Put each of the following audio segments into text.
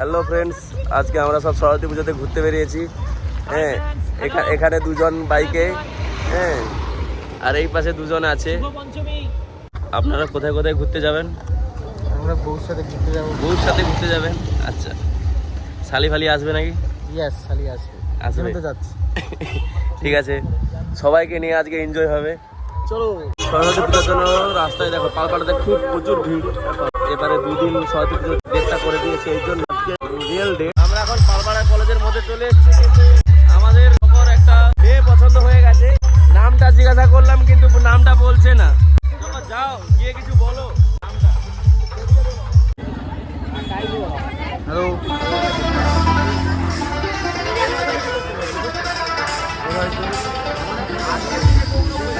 Hello friends আজকে আমরা সব সরস্বতী পুজোতে ঘুরতে বেরিয়েছি। হ্যাঁ এখা- এখানে দুজন বাইকে হ্যাঁ আর এই পাশে দুজন আছে। আপনারা কোথায় কোথায় ঘুরতে যাবেন? আমরা বউর সাথে ঘুরতে যাব। বউর সাথে ঘুরতে যাবেন? আচ্ছা। শালি ফালি আসবে নাকি? ইয়াস শালি আসবে। আসবে। তো যাচ্ছি। ঠিক আছে। সবাইকে নিয়ে আজকে এনজয় হবে। চলো। সরস্বতী পুজোর জন্য রাস্তায় দেখো পালপাড়াতে খুব প্রচুর ভিড়। এবারে দুদিন সরস্বতী পুজোর ডেটটা করে দিয়েছে এই জন্য রিয়েল ডে আমরা এখন পালপাড়া কলেজের মধ্যে চলে এসেছি কিন্তু আমাদের ওপর একটা মেয়ে পছন্দ হয়ে গেছে। নামটা জিজ্ঞাসা করলাম কিন্তু নামটা বলছে না। যাও গিয়ে কিছু বলো। হ্যালো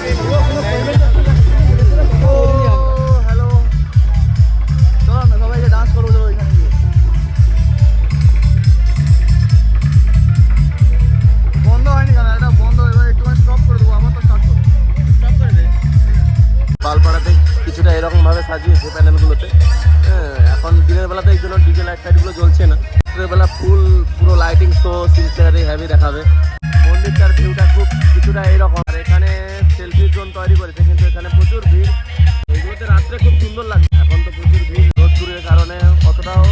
হ্যালো সাজিয়েছে প্যানেলগুলোতে। হ্যাঁ এখন দিনের বেলাতে এই জন্য ডিজে লাইট ফাইটগুলো জ্বলছে না। রাত্রের বেলা ফুল পুরো লাইটিং শো সিনসিয়ারি হ্যাভি দেখাবে। মন্দিরটার ভিউটা খুব কিছুটা এরকম। আর এখানে সেলফি জোন তৈরি করেছে, কিন্তু এখানে প্রচুর ভিড়। এইগুলোতে রাত্রে খুব সুন্দর লাগে এখন তো প্রচুর ভিড়। রোদ্দুরের কারণে অতটাও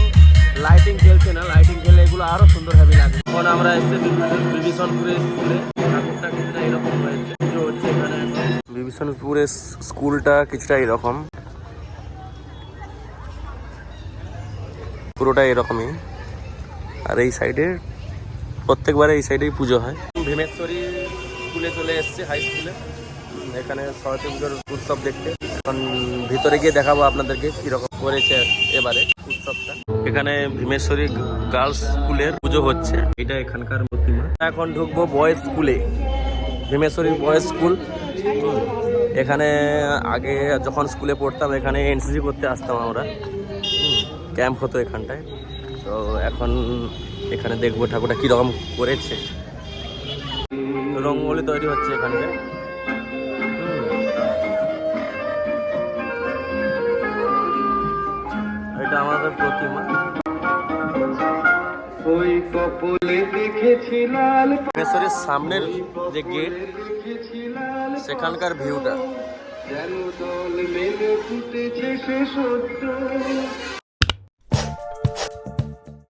লাইটিং খেলছে না। লাইটিং খেলে এগুলো আরও সুন্দর হ্যাভি লাগে এখন আমরা এসে বিভীষণপুরে স্কুলে ঠাকুরটা কিছুটা এরকম হয়েছে। হচ্ছে এখন। বিভীষণপুরের স্কুলটা কিছুটা এরকম। পুরোটা এরকমই। আর এই সাইডে প্রত্যেকবারে এই সাইডেই পুজো হয়। ভীমেশ্বরী স্কুলে চলে এসছে হাই স্কুলে এখানে সরস্বতী পুজোর উৎসব দেখতে। এখন ভিতরে গিয়ে দেখাবো আপনাদেরকে কীরকম করেছে এবারে উৎসবটা। এখানে ভীমেশ্বরী গার্লস স্কুলের পুজো হচ্ছে। এটা এখানকার প্রতিমা। এখন ঢুকবো বয়েজ স্কুলে ভীমেশ্বরী বয়েজ স্কুল এখানে আগে যখন স্কুলে পড়তাম এখানে এনসিসি করতে আসতাম আমরা। ক্যাম্প হতো এখানটায়। তো এখন এখানে দেখব ঠাকুরটা কীরকম করেছে। রঙ্গোলি তৈরি হচ্ছে এখানটায় হুম। এটা আমাদের প্রতিমা। ওই কপলে দেখেছি লাল ভেতরের সামনের যে গেট সেখানকার ভিউটা। যেন দল মেলে ফুটেছে সে সত্য।